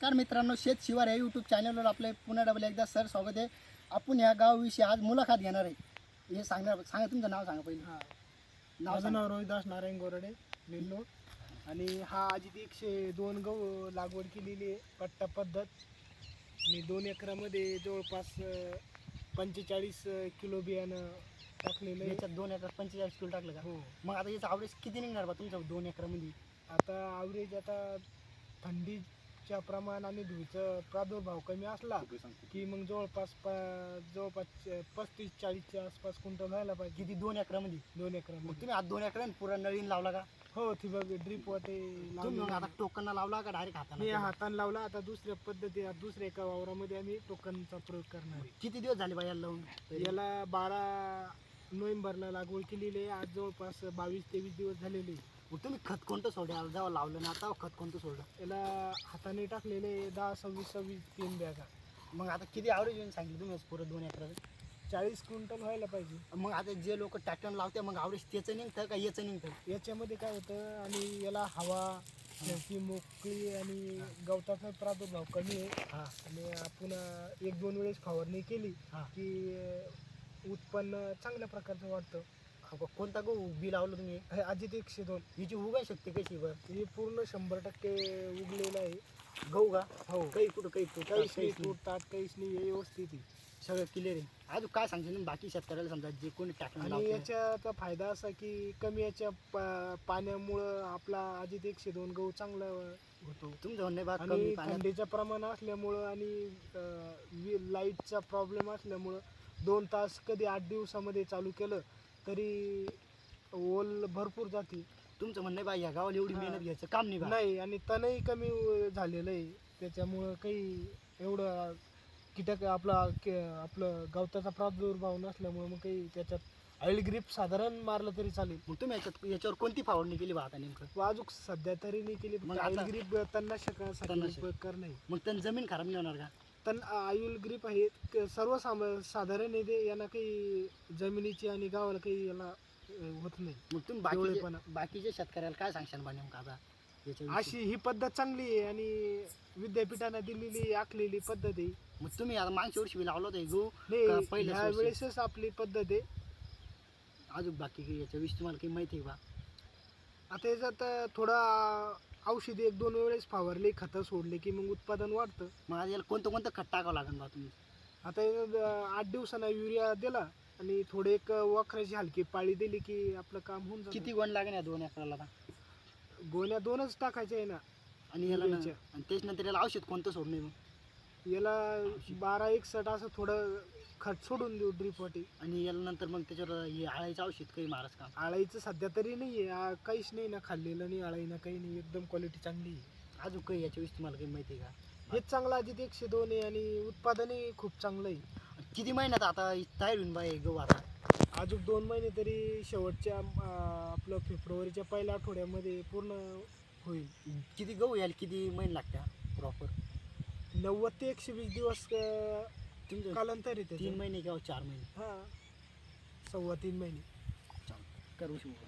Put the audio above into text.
नमस्कार मित्रांनो शेत शिवार या यूट्यूब चॅनलवर आपले पुन्हा डबल एकदा सर स्वागत आहे. आपण या गावाविषयी आज मुलाखत घेणार आहे. हे सांगणार सांगा तुमचं नाव सांगा पहिले. हा. माझं नाव रोहिदास नारायण गोरडे नेल्लोर आणि हा आजी एकशे दोन गहू लागवड केलेली आहे पट्टा पद्धत. आणि दोन एकरामध्ये जवळपास पंचेचाळीस किलो बियाणं टाकलेलं आहे. याच्यात दोन एकर पंचेचाळीस किलो टाकलं का? हो. मग आता याचं आवरेज किती निघणार बा तुमच्या दोन एकरामध्ये? आता ॲव्हरेज आता थंडीच्या प्रमाण आणि धुळीचा प्रादुर्भाव कमी असला की मग जवळपास प जवळपास पस्तीस चाळीसच्या आसपास क्विंटल व्हायला पाहिजे. किती? दोन एकरामध्ये? दोन मग एकरामध्ये तुम्ही आज दोन एकरात पुरा नळीन लावला का? हो ठिबक ड्रीप वाटे आता आहे. टोकनला लावला का डायरेक्ट मी हाताने हाताने लावला. आता दुसऱ्या पद्धती दुसऱ्या एका वावरामध्ये आम्ही टोकनचा प्रयोग करणार आहे. किती दिवस झाले बा याला लावून? याला बारा नोव्हेंबरला लागवड केलेली आहे. आज जवळपास बावीस तेवीस दिवस झालेले आहे. मग तुम्ही खत कोणतं सोडलं जेव्हा लावलं ना आता खत कोणतं सोडलं याला हाताने टाकलेले दहा सव्वीस सव्वीस तीन बॅगा. मग आता किती आवरेज येऊन सांगितलं तुम्ही पुरं दोन एकराचं? चाळीस क्विंटल व्हायला पाहिजे. मग आता जे लोक ट्रॅक्टर लावते मग आवरेज त्याचं निघतं का याचं निघतं? याच्यामध्ये काय होतं आणि याला हवा ती मोकळी आणि गवताचा प्रादुर्भाव कमी आहे. हा. आणि आपण अं, एक दोन वेळेस फवारणी केली हा. की अं, उत्पन्न चांगल्या प्रकारचं वाटतं अगं, कोणता गहू बी लावलं तुम्ही? हे अजित एकशे दोन. हिची उगाय शकते कशी बर? हे पूर्ण शंभर टक्के उगलेलं आहे. गहू का? हो. काही कुठं काही तुटतात, काहीच नाही. तुटतात काहीच नाही हे व्यवस्थित आहे. सगळं क्लिअर आहे. अजून काय सांगशील तुम्ही बाकी शेतकऱ्याला समजा जे कोणी ट्रॅक्टर आणि याच्याचा फायदा असा की कमी याच्या पा- पाण्यामुळं आपला अजित एकशे दोन गहू चांगला होतो. तुमचं म्हणणे आणि पाण्यात. थंडीचं प्रमाण असल्यामुळं आणि लाईटचा प्रॉब्लेम असल्यामुळं दोन तास कधी आठ दिवसामध्ये चालू केलं तरी ओल भरपूर जाते. तुमचं म्हणणे बा या गावाला एवढी. मेहनत घ्यायचं काम नाही बा. नाही आणि तणही कमी झालेलं आहे. त्याच्यामुळं काही एवढं कीटक आपला के- आपलं गवताचा प्रादुर्भाव नसल्यामुळं मग काही त्याच्यात ऑइल ग्रीप साधारण मारलं तरी चालेल. मग तुम्ही याच्यात याच्यावर कोणती फावडणी केली बा आता नेमकं? वाजूक सध्या तरी नाही केली मग ऑइल आता- ग्रीप तणनाशकासाठी तणनाशक. उपयोग करणे. मग त्यांनी जमीन खराब नाही होणार का? तण ऑइल ग्रीप आहे क- सर्व साधारण आहे ते यांना काही जमिनीची आणि गावाला काही याला अं, होत नाही मग तुम्ही बाकीचे डोळेपणा. बाकीच्या शेतकऱ्याला काय सांगशाल बा नेमकं आता याच्याविषयी? अशी ही पद्धत चांगली आहे आणि विद्यापीठाने दिलेली आखलेली पद्धत आहे मग तुम्ही आता मागच्या वर्षी बी लावलं होतं हे गहू का नाही पहिल्याच ह्या वर्षी? वेळेसच आपली पद्धत आहे अजून बाकी काही याच्याविषयी तुम्हाला काही माहिती आहे बा आता याच्यात अं, थोडा औषधी एक दोन वेळेस फवारली खतं सोडले की मग उत्पादन वाढतं. मग आता याला कोणतं कोणतं खत टाकावं लागेल बा तुम्ही? आता अं, आठ दिवसांना युरिया दिला आणि थोडे एक वखराची हलकी पाळी दिली की आपलं काम होऊन जातं. किती गोण लागेल या दोन एकराला आता? गोण्या दोनच टाकायच्या आहे ना आणि याला ना- युरियाच्या. आणि त्याच्यानंतर याला औषध कोणतं सोडणे मग? याला बारा एकसठ असं थोडं खत सोडून देऊ ड्रीप वाटी आणि याला नंतर मग त्याच्यावर हे आळायचं औषध काही मारस का? आळाईचं सध्या तरी नाही आहे काहीच नाही ना खाल्लेलं नाही आळाई ना काही नाही. एकदम क्वालिटी चांगली आहे. अजून काही याच्याविषयी तुम्हाला काही माहिती आहे का? हेच चांगलं आधी एकशे दोन आहे आणि उत्पादनही खूप चांगलं आहे. किती महिन्यात आता तयार होईन बा हे गहू आता? अजून दोन महिने तरी शेवटच्या अं, आपलं फेब्रुवारीच्या पहिल्या आठवड्यामध्ये पूर्ण होईल. किती गहू यायला किती महिने लागतात प्रॉपर नव्वद ते एकशे वीस दिवस अं, तुमचं कालांतर आहे तीन महिने किंवा चार महिने. हां. सव्वा तीन महिने. करू शकू